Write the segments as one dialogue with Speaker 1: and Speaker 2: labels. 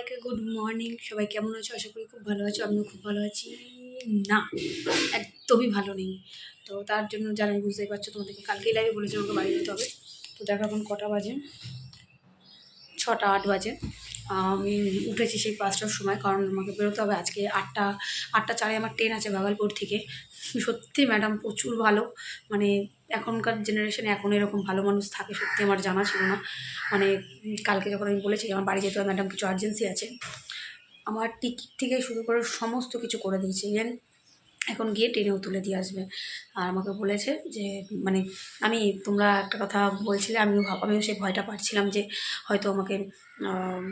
Speaker 1: সবাইকে good morning সবাই কেমন আছো? আশা করি খুব ভালো আছো। আমিও খুব ভালো আছি। না, একদমই ভালো নেই। তো তার জন্য জানাই বুঝতেই পারছ, তোমাদেরকে কালকেই লাইভে বলেছিলাম আমাকে বাড়ি যেতে হবে। তো দেখো এখন কটা বাজে? ছটা, আট বাজে। আমি উঠেছি সেই পাঁচটার সময়, কারণ আমাকে বেরোতে হবে আজকে আটটা আটটা চারে আমার ট্রেন আছে ভাগালপুর থেকে। সত্যি ম্যাডাম প্রচুর ভালো। মানে এখনকার জেনারেশনে এখন এরকম ভালো মানুষ থাকে সত্যি আমার জানা ছিল না। মানে কালকে যখন আমি বলেছি আমার বাড়ি যেতে হবে ম্যাডাম কিছু আর্জেন্সি আছে আমার টিকিট থেকে শুরু করে সমস্ত কিছু করে দিয়েছে। ইভেন এখন গিয়ে ট্রেনেও তুলে দিয়ে আসবে। আর আমাকে বলেছে যে মানে আমি তোমরা একটা কথা বলছিলে আমিও আমিও সেই ভয়টা পাচ্ছিলাম যে হয়তো আমাকে আম,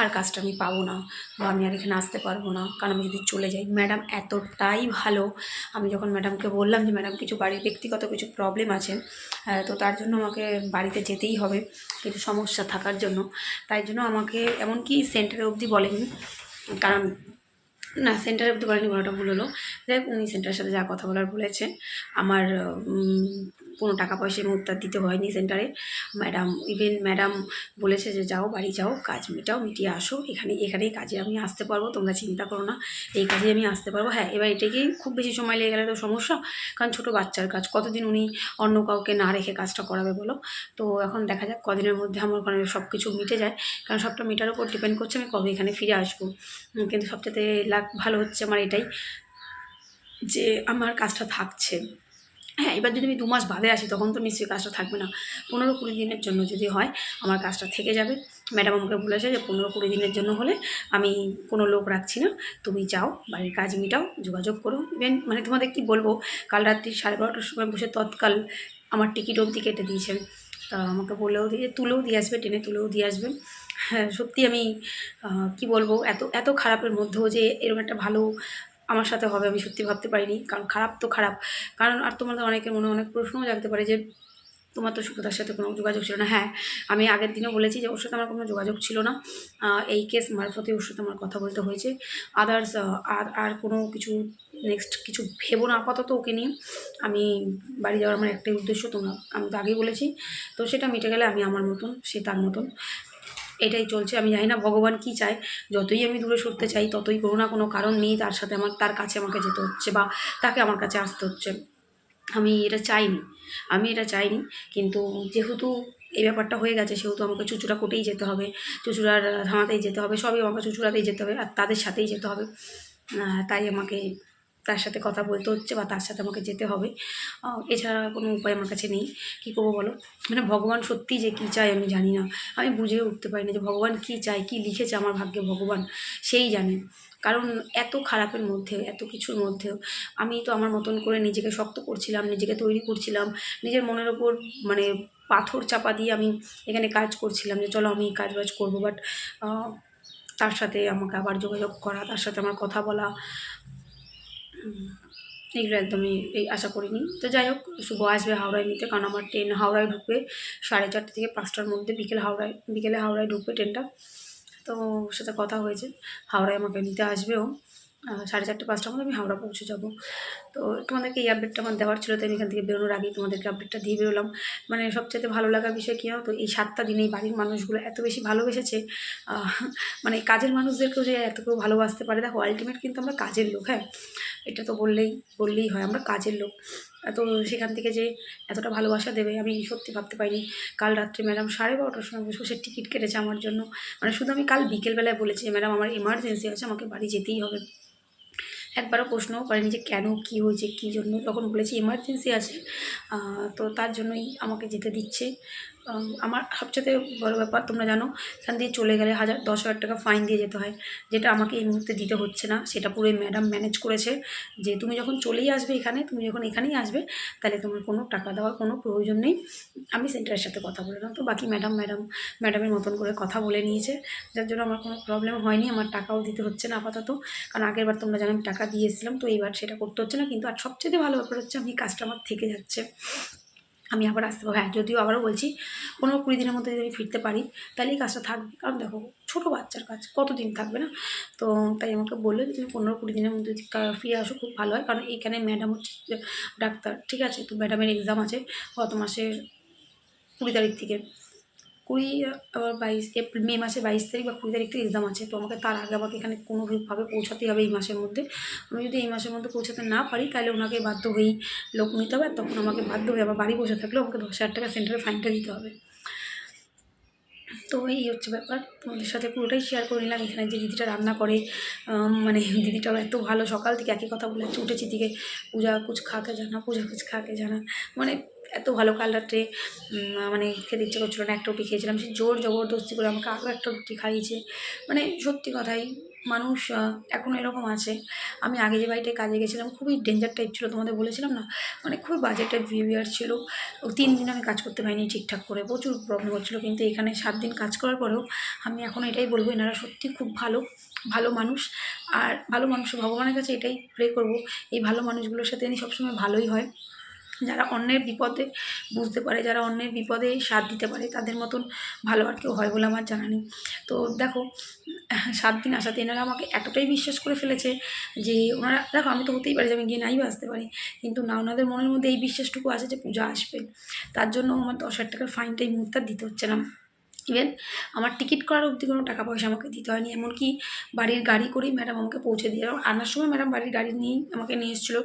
Speaker 1: আর কাজটা আমি পাবো না বা আমি আর এখানে আসতে পারব না। কারণ আমি যদি চলে যাই ম্যাডাম এতটাই ভালো। আমি যখন ম্যাডামকে বললাম যে ম্যাডাম কিছু বাড়ির ব্যক্তিগত কিছু প্রবলেম আছে তো তার জন্য আমাকে বাড়িতে যেতেই হবে কিছু সমস্যা থাকার জন্য। তাই জন্য আমাকে এমনকি সেন্টারে অবধি বলেনি। কারণ, না সেন্টারে অবধি বলেনি বলাটা ভুল হলো। যাই হোক, উনি সেন্টারের সাথে যা কথা বলার বলেছে। আমার কোনো টাকা পয়সা এই দিতে হয়নি সেন্টারে। ম্যাডাম, ইভেন ম্যাডাম বলেছে যে, যাও, বাড়ি যাও, কাজ মেটাও, মিটিয়ে আসো। এখানে, এখানেই কাজে আমি আসতে পারব, তোমরা চিন্তা করো না। এই কাজে আমি আসতে পারব। হ্যাঁ এবার এটাকেই খুব বেশি সময় লেগে গেলে তো সমস্যা? কারণ ছোটো বাচ্চার কাজ, কতদিন উনি অন্য কাউকে না রেখে কাজটা করাবে বলো? তো এখন দেখা যাক কদিনের মধ্যে আমার ওখানে সব কিছু মিটে যায়। কারণ সবটা মিটার উপর ডিপেন্ড করছে আমি কবে এখানে ফিরে আসব। কিন্তু সবচেয়ে লাগ, ভালো হচ্ছে আমার এটাই যে, আমার কাজটা থাকছে। হ্যাঁ এবার যদি আমি দু মাস বাদে আসি, তখন তো নিশ্চয়ই কাজটা থাকবে না। পনেরো কুড়ি দিনের জন্য যদি হয়, আমার কাজটা থেকে যাবে। ম্যাডাম আমাকে বলেছে যে, পনেরো কুড়ি দিনের জন্য হলে আমি কোনো লোক রাখছি না। তুমি যাও, বাড়ির কাজ মিটাও, যোগাযোগ করো। ইভেন মানে তোমাদের কি বলব, কাল রাত্রি সাড়ে বারোটার সময় বসে তৎকাল আমার টিকিট অবধি কেটে দিয়েছেন। তা আমাকে বলেও দিয়ে, তুলেও দিয়ে আসবে ট্রেনে তুলেও দিয়ে আসবে। হ্যাঁ সত্যি আমি কি বলব, এত এত খারাপের মধ্যেও যে এরকম একটা ভালো আমার সাথে হবে আমি সত্যি ভাবতে পারিনি। কারণ খারাপ তো খারাপ। কারণ আর তোমাদের অনেকের মনে অনেক প্রশ্নও জাগতে পারে যে, তোমার তো সুখতার সাথে কোনো যোগাযোগ ছিল না। হ্যাঁ আমি আগের দিনও বলেছি যে ওর সাথে আমার কোনো যোগাযোগ ছিল না। এই কেস মারফতে ওর সাথে আমার কথা বলতে হয়েছে। আদার্স আর আর কোনো কিছু নেক্সট কিছু ভেবো না আপাতত ওকে নিয়ে। আমি বাড়ি যাওয়ার আমার একটাই উদ্দেশ্য, তোমরা, আমি তো আগেই বলেছি। তো সেটা মিটে গেলে আমি আমার মতন, সে তার মতন। এটাই চলছে। আমি জানি না ভগবান কি চায়। যতই আমি দূরে সরতে চাই, ততই কোনো না কোনো কারণ নেই তার সাথে আমার, তার কাছে আমাকে যেতে হচ্ছে বা তাকে আমার কাছে আসতে হচ্ছে। আমি এটা চাইনি। আমি এটা চাইনি। কিন্তু যেহেতু এই ব্যাপারটা হয়ে গেছে, সেহেতু আমাকে চুচুড়া কোটেই যেতে হবে, চুচুড়ার থানাতেই যেতে হবে, সবই আমাকে চুচুড়াতেই যেতে হবে আর তাদের সাথেই যেতে হবে। তাই আমাকে তার সাথে কথা বলতে হচ্ছে বা তার সাথে আমাকে যেতে হবে। এছাড়া কোনো উপায় আমার কাছে নেই। কী করব বলো? মানে ভগবান সত্যি যে কী চায় আমি জানি না। আমি বুঝে উঠতে পারি না যে ভগবান কী চায়, কী লিখেছে আমার ভাগ্যে ভগবান। সেই জানে। কারণ এত খারাপের মধ্যেও, এত কিছুর মধ্যেও আমি তো আমার মতন করে নিজেকে শক্ত করছিলাম, নিজেকে তৈরি করছিলাম, নিজের মনের ওপর মানে পাথর চাপা দিয়ে আমি এখানে কাজ করছিলাম যে চলো আমি কাজ বাজ করব। বাট তার সাথে আমাকে আবার যোগাযোগ করা, তার সাথে আমার কথা বলা এগুলো একদমই এই আশা করিনি। তো যাই হোক, শুভ আসবে হাওড়ায় নিতে, কারণ আমার ট্রেন হাওড়ায় ঢুকবে সাড়ে চারটে থেকে পাঁচটার মধ্যে, বিকেল হাওড়ায়, বিকেলে হাওড়ায় ঢুকবে ট্রেনটা। তো সাথে কথা হয়েছে, হাওড়ায় আমাকে নিতে আসবেও। সাড়ে চারটে, পাঁচটার মধ্যে আমি হাওড়া পৌঁছে যাব। তো তোমাদেরকে এই আপডেটটা আমার দেওয়ার ছিল তো আমি এখান থেকে বেরোনোর আগেই তোমাদেরকে আপডেটটা দিয়ে বেরোলাম। মানে সবচেয়ে ভালো লাগার বিষয় কী তো, এই সাতটা দিনে এই বাড়ির মানুষগুলো এত বেশি ভালোবেসেছে। মানে কাজের মানুষদেরকেও যে এত কেউ ভালোবাসতে পারে, দেখো আলটিমেট কিন্তু আমরা কাজের লোক হ্যাঁ? এটা তো বললেই বললেই হয়, আমরা কাজের লোক। তো সেখান থেকে যে এতটা ভালোবাসা দেবে, আমি সত্যি ভাবতে পারিনি। কাল রাত্রে ম্যাডাম সাড়ে বারোটার সময় বসে টিকিট কেটেছে আমার জন্য। মানে শুধু আমি কাল বিকেলবেলায় বলেছি ম্যাডাম আমার এমার্জেন্সি আছে, আমাকে বাড়ি যেতেই হবে। একবারও প্রশ্নও করেনি যে কেন, কি হয়েছে, কী জন্য, তখন বলেছি এমার্জেন্সি আছে তো তার জন্যই আমাকে যেতে দিচ্ছে। আমার সবচেয়ে বড় ব্যাপার তোমরা জানো, এখান দিয়ে চলে গেলে হাজার, দশ হাজার টাকা ফাইন দিয়ে যেতে হয়। যেটা আমাকে এই মুহূর্তে দিতে হচ্ছে না, সেটা পুরো ম্যাডাম ম্যানেজ করেছে। যে তুমি যখন চলেই আসবে এখানে, তুমি যখন এখানেই আসবে, তাহলে তোমার কোনো টাকা দেওয়ার কোনো প্রয়োজন নেই। আমি সেন্টারের সাথে কথা বললাম তো বাকি ম্যাডাম ম্যাডাম ম্যাডামের মতন করে কথা বলে নিয়েছে। যার জন্য আমার কোনো প্রবলেম হয়নি, আমার টাকাও দিতে হচ্ছে না আপাতত। কারণ আগের বার তোমরা জানো, আমি টাকা দিয়েছিলাম, তো এইবার সেটা করতে হচ্ছে না। কিন্তু আর সবচেয়ে ভালো ব্যাপার হচ্ছে, আমি কাজটা আমার থেকে যাচ্ছে। আমি আবার আসতে পারব। হ্যাঁ যদিও আবারও বলছি, পনেরো কুড়ি দিনের মধ্যে যদি আমি ফিরতে পারি, তাহলে এই কাজটা থাকবে। কারণ দেখো, ছোটো বাচ্চার কাজ, কতদিন থাকবে না? তো তাই আমাকে বলল যে, তুমি পনেরো কুড়ি দিনের মধ্যে ফিরে আসো, খুব ভালো হয়। কারণ এইখানে ম্যাডাম হচ্ছে ডাক্তার। ঠিক আছে, তো ম্যাডামের এক্সাম আছে গত মাসের কুড়ি তারিখ থেকে। কুড়ি, আবার বাইশ, এপ্রিল, মে মাসে বাইশ তারিখ বা কুড়ি তারিখ থেকে এক্সাম আছে। তো আমাকে তার আগে আমাকে এখানে কোনোভাবে পৌঁছাতেই হবে এই মাসের মধ্যে। আমি যদি এই মাসের মধ্যে পৌঁছাতে না পারি, তাহলে ওনাকে বাধ্য হয়েই লোক নিতে হবে। তখন আমাকে বাধ্য হয়ে আবার বাড়ি বসে থাকলেও আমাকে দশ হাজার টাকা সেন্টারে ফাইনটা দিতে হবে। তো এই হচ্ছে ব্যাপার। তোমাদের সাথে পুরোটাই শেয়ার করে নিলাম। এখানে যে দিদিটা রান্না করে মানে দিদিটাও এত ভালো। সকাল থেকে একই কথা বলে উঠেছি দিকে পূজা কুছ খাকে জানা, পূজা কুছ খাকে জানা। মানে এত ভালো কাল রাত্রে মানে খেতে ইচ্ছে করছিল না একটা রুটি খেয়েছিলাম সে জোর জবরদস্তি করে আমাকে আরও একটা রুটি খাইয়েছে। মানে সত্যি কথাই মানুষ আহ, এখনও এরকম আছে। আমি আগে যে বাড়িটায় কাজে গেছিলাম খুবই ডেঞ্জার টাইপ ছিল তোমাদের বলেছিলাম না? মানে খুবই বাজে টাইপ বিহেভিয়ার ছিল। তিন দিন আমি কাজ করতে পারিনি ঠিকঠাক করে প্রচুর প্রবলেম হচ্ছিল কিন্তু এখানে সাত দিন কাজ করার পরেও আমি এখন এটাই বলব এনারা সত্যি খুব ভালো ভালো মানুষ। আর ভালো মানুষ ভগবানের কাছে এটাই প্রে করব এই ভালো মানুষগুলোর সাথে সবসময় ভালোই হয়। যারা অন্যের বিপদে বুঝতে পারে, যারা অন্যের বিপদে সাথ দিতে পারে, তাদের মতন ভালো আর কেউ হয় বলে আমার জানা নেই। তো দেখো, সাত দিন আসাতে এনারা আমাকে এতটাই বিশ্বাস করে ফেলেছে যে ওনারা, দেখো আমি তো হতেই পারি যে আমি গিয়ে নাই বাঁচতে পারি, কিন্তু না ওনাদের মনের মধ্যে এই বিশ্বাসটুকু আছে যে পূজা আসবে। তার জন্য আমার দশ হাজার টাকার ফাইনটা এই মুহূর্তে দিতে হচ্ছে না। ইভেন আমার টিকিট করার অবধি কোনো টাকা পয়সা আমাকে দিতে হয়নি। এমনকি বাড়ির গাড়ি করেই ম্যাডাম আমাকে পৌঁছে দিয়ে আনার সময় ম্যাডাম বাড়ির গাড়ি নিয়েই আমাকে নিয়ে এসেছিল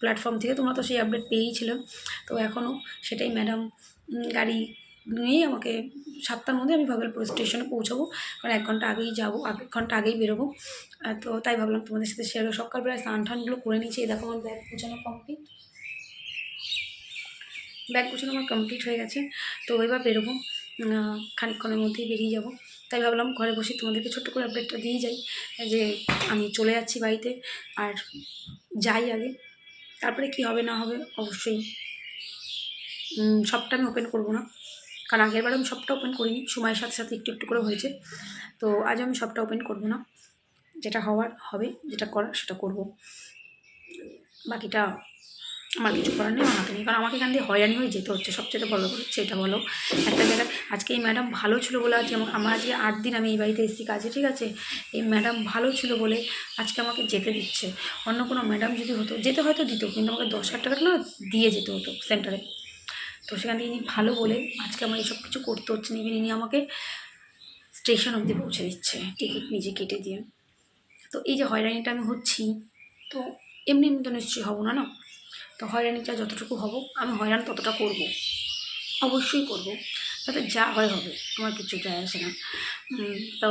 Speaker 1: প্ল্যাটফর্ম থেকে। তোমরা তো সেই আপডেট পেয়েই ছিল। তো এখনও সেটাই ম্যাডাম গাড়ি নিয়েই আমাকে সাতটার মধ্যে আমি ভাগলপুর স্টেশনে পৌঁছাবো। কারণ এক ঘণ্টা আগেই যাব এক ঘণ্টা আগেই বেরোবো। তো তাই ভাবলাম তোমাদের সাথে শেয়ার সকালবেলায় স্নান টানগুলো করে নিয়েছি। এই দেখো আমার ব্যাগ গোছানো কমপ্লিট ব্যাগ গোছানো আমার কমপ্লিট হয়ে গেছে। তো এবার বেরোবো। খানিকক্ষণের মধ্যেই বেরিয়ে যাব। তাই ভাবলাম ঘরে বসে তোমাদেরকে ছোট্ট করে আপডেটটা দিয়ে যাই, যে আমি চলে যাচ্ছি বাড়িতে আর যাই আগে। তারপরে কি হবে না হবে অবশ্যই সবটা আমি ওপেন করব না। কারণ আগেরবার আমি সবটা ওপেন করিনি, সময়ের সাথে সাথে একটু একটু করে হয়েছে। তো আজ আমি সবটা ওপেন করব না। যেটা হওয়ার হবে, যেটা করার সেটা করব। বাকিটা আমার কিছু করার নেই হাতে নেই। কারণ আমাকে এখান দিয়ে হয়রানি হয়ে যেতে হচ্ছে, সবচেয়ে বড় হচ্ছে এটা বলো। একটা জায়গায় আজকে এই ম্যাডাম ভালো ছিল বলে আজকে আমার আজকে আট দিন আমি এই বাড়িতে এসেছি কাজে, ঠিক আছে? এই ম্যাডাম ভালো ছিল বলে আজকে আমাকে যেতে দিচ্ছে। অন্য কোনো ম্যাডাম যদি হতো, যেতে হয়তো দিত, কিন্তু আমাকে দশ হাজার টাকা না দিয়ে যেতে হতো সেন্টারে। তো সেখান থেকে ইনি ভালো বলে আজকে আমার এইসব কিছু করতে হচ্ছে না ইনি আমাকে স্টেশন অবধি পৌঁছে দিচ্ছে, টিকিট নিজে কেটে দিয়ে। তো এই যে হয়রানিটা আমি হচ্ছি, তো এমনি এমনি তো নিশ্চয়ই হব না না? তো হয়রানি হয়রানিটা যতটুকু হব, আমি হয়রান ততটা করব। অবশ্যই করব তাতে যা হয় হবে, আমার কিছু যায় আসে না। তো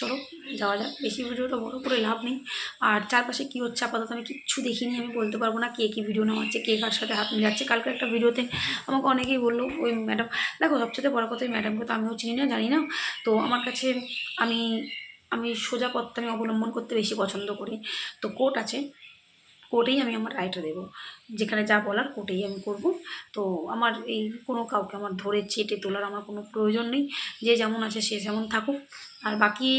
Speaker 1: চলো, যাওয়া যাক। বেশি ভিডিওটা বড় করে লাভ নেই। আর চারপাশে কী হচ্ছে আপাতত আমি কিচ্ছু দেখিনি, আমি বলতে পারব না কে কী ভিডিও নামাচ্ছে, কে কার সাথে হাত মিলাচ্ছে। কালকে একটা ভিডিওতে আমাকে অনেকেই বলল, ওই ম্যাডাম, দেখো, সবচেয়ে বড় কথা ওই ম্যাডামকে তো আমিও চিনি না, জানি না। তো আমার কাছে আমি আমি সোজা পথটা আমি অবলম্বন করতে বেশি পছন্দ করি। তো কোর্ট আছে কোর্টেই আমি আমার রায়টা দেবো। যেখানে যা বলার কোর্টেই আমি করব। তো আমার এই কোনো কাউকে আমার ধরে চেটে তোলার আমার কোনো প্রয়োজন নেই। যে যেমন আছে সে যেমন থাকুক। আর বাকি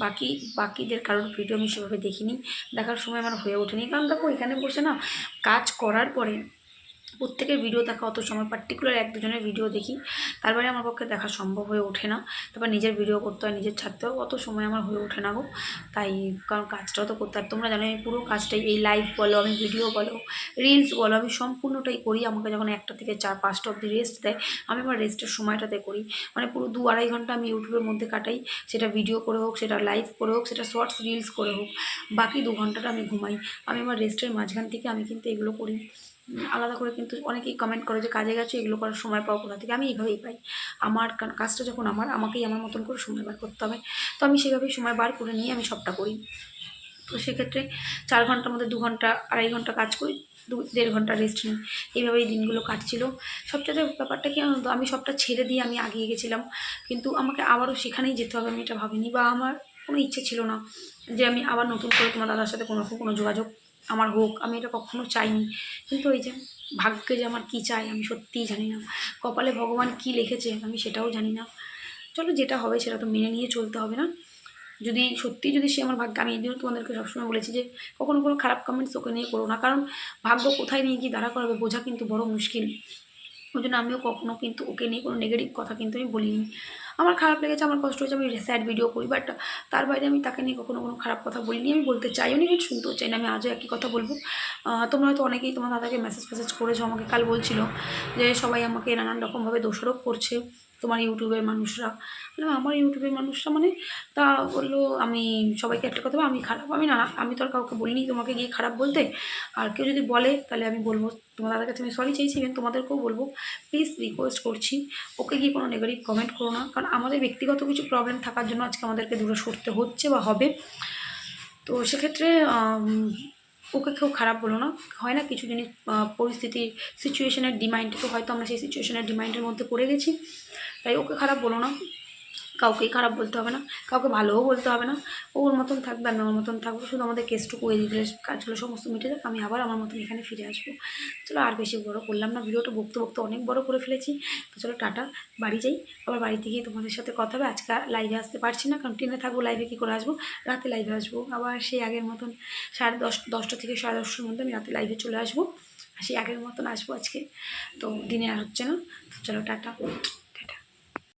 Speaker 1: বাকি, বাকিদের কারোর ভিডিও আমি সেভাবে দেখিনি। দেখার সময় আমার হয়ে ওঠেনি। কারণ দেখো, এখানে বসে না কাজ করার পরে প্রত্যেকের ভিডিও দেখা অত সময় পার্টিকুলার এক দুজনের ভিডিও দেখি। তারপরে আমার পক্ষে দেখা সম্ভব হয়ে ওঠে না। তারপর নিজের ভিডিও করতে হয়, নিজের ছাড়তে হয়, অত সময় আমার হয়ে ওঠে না গো। তাই কারণ কাজটাও তো করতে হয়। তোমরা জানো, আমি পুরো কাজটাই এই লাইভ বলো, আমি ভিডিও বলো রিলস বলো, আমি সম্পূর্ণটাই করি। আমাকে যখন একটা থেকে চার, পাঁচটা অব্দি রেস্ট দেয়, আমি আমার রেস্টের সময়টাতে করি। মানে পুরো দু আড়াই ঘণ্টা আমি ইউটিউবের মধ্যে কাটাই। সেটা ভিডিও করে হোক, সেটা লাইভ করে হোক, সেটা শর্টস রিলস করে হোক। বাকি দু ঘন্টাটা আমি ঘুমাই। আমি আমার রেস্টের মাঝখান থেকে আমি কিন্তু এগুলো করি। আলাদা করে কিন্তু অনেকেই কমেন্ট করে যে, কাজে গেছো? এগুলো করার সময় পাও কোথা থেকে? আমি এইভাবেই পাই। আমার কাজটা যখন আমার, আমাকেই আমার মতন করে সময় বার করতে হবে। তো আমি সেভাবেই সময় বার করে নিয়ে আমি সবটা করি। তো সেক্ষেত্রে চার ঘণ্টার মধ্যে দু ঘণ্টা, আড়াই ঘণ্টা কাজ করি, দু, দেড় ঘণ্টা রেস্ট নিই। এইভাবেই দিনগুলো কাটছিল। সবচেয়ে ব্যাপারটা কি আমি সবটা ছেড়ে দিয়ে আমি আগিয়ে গেছিলাম। কিন্তু আমাকে আবারও সেখানেই যেতে হবে আমি এটা ভাবিনি বা আমার কোনো ইচ্ছে ছিল না যে আমি আবার নতুন করে তোমার দাদার সাথে কোনো রকম কোনো যোগাযোগ আমার হোক, আমি এটা কখনো চাইনি। কিন্তু ওই যে ভাগ্যে যে আমার কী চাই, আমি সত্যিই জানি না। কপালে ভগবান কি লিখেছে, আমি সেটাও জানি না। চলো যেটা হবে সেটা তো মেনে নিয়ে চলতে হবে না। যদি সত্যি যদি সে আমার ভাগ্য, আমি এই জন্য তোমাদেরকে সবসময় বলেছি যে কখনো কোনো খারাপ কমেন্টস ওকে নিয়ে করো না। কারণ ভাগ্য কোথায় নিয়ে গিয়ে দাঁড়া করাবে বোঝা কিন্তু বড় মুশকিল। ওই জন্য আমিও কখনও কিন্তু ওকে নিয়ে কোনো নেগেটিভ কথা কিন্তু আমি বলিনি। আমার খারাপ লেগেছে আমার কষ্ট হয়েছে আমি স্যাড ভিডিও করি বাট তার বাইরে আমি তাকে নিয়ে কখনো কোনো খারাপ কথা বলিনি আমি বলতে চাইও নি কিন্তু শুনতেও চাই না আমি আজও একই কথা বলব। তোমরা হয়তো অনেকেই তোমার দাদাকে মেসেজ ফেসেজ করেছ আমাকে কাল বলছিল যে সবাই আমাকে নানান রকমভাবে দোষারোপ করছে তোমার ইউটিউবের মানুষরা। বললাম, আমার ইউটিউবের মানুষরা মানে? তা বলল আমি সবাইকে একটা কথা আমি খারাপ আমি না আমি তো আর কাউকে বলিনি তোমাকে গিয়ে খারাপ বলতে। আর কেউ যদি বলে তাহলে আমি বলব। তোমার দাদার কাছে আমি সরি চাইছি ইভেন তোমাদেরকেও বলব প্লিজ রিকোয়েস্ট করছি। ওকে গিয়ে কোনো নেগেটিভ কমেন্ট করো না, কারণ আমাদের ব্যক্তিগত কিছু প্রবলেম থাকার জন্য আজকে আমাদেরকে দূরে সরতে হচ্ছে বা হবে। তো সেক্ষেত্রে ওকে কেউ খারাপ বলো না। হয় না কিছু জিনিস পরিস্থিতির সিচুয়েশনের ডিমান্ডে তো হয়তো আমরা সেই সিচুয়েশনের ডিমান্ডের মধ্যে পড়ে গেছি। তাই ওকে খারাপ বলো না। কাউকেই খারাপ বলতে হবে না, কাউকে ভালোও বলতে হবে না। ওর মতন থাকবে আমি আমার মতন থাকব, শুধু আমাদের কেসটুকু এই দিলে কাজগুলো সমস্ত মিটে যাক, আমি আবার আমার মতন এখানে ফিরে আসব। চলো আর বেশি বড় করলাম না, ভিডিওটা বকতে বকতে অনেক বড় করে ফেলেছি। তো চলো টাটা, বাড়ি যাই, আবার বাড়িতে গিয়ে তোমাদের সাথে কথা হবে। আজকে লাইভে আসতে পারছি না, কারণ ট্রেনে থাকব লাইভে কী করে আসব? রাতে লাইভে আসব, আবার সেই আগের মতন সাড়ে দশ, দশটা থেকে সাড়ে দশটার মধ্যে আমি রাতে লাইভে চলে আসব। সেই আগের মতন আসব আজকে, তো দিনে আর হচ্ছে না। তো চলো টাটা।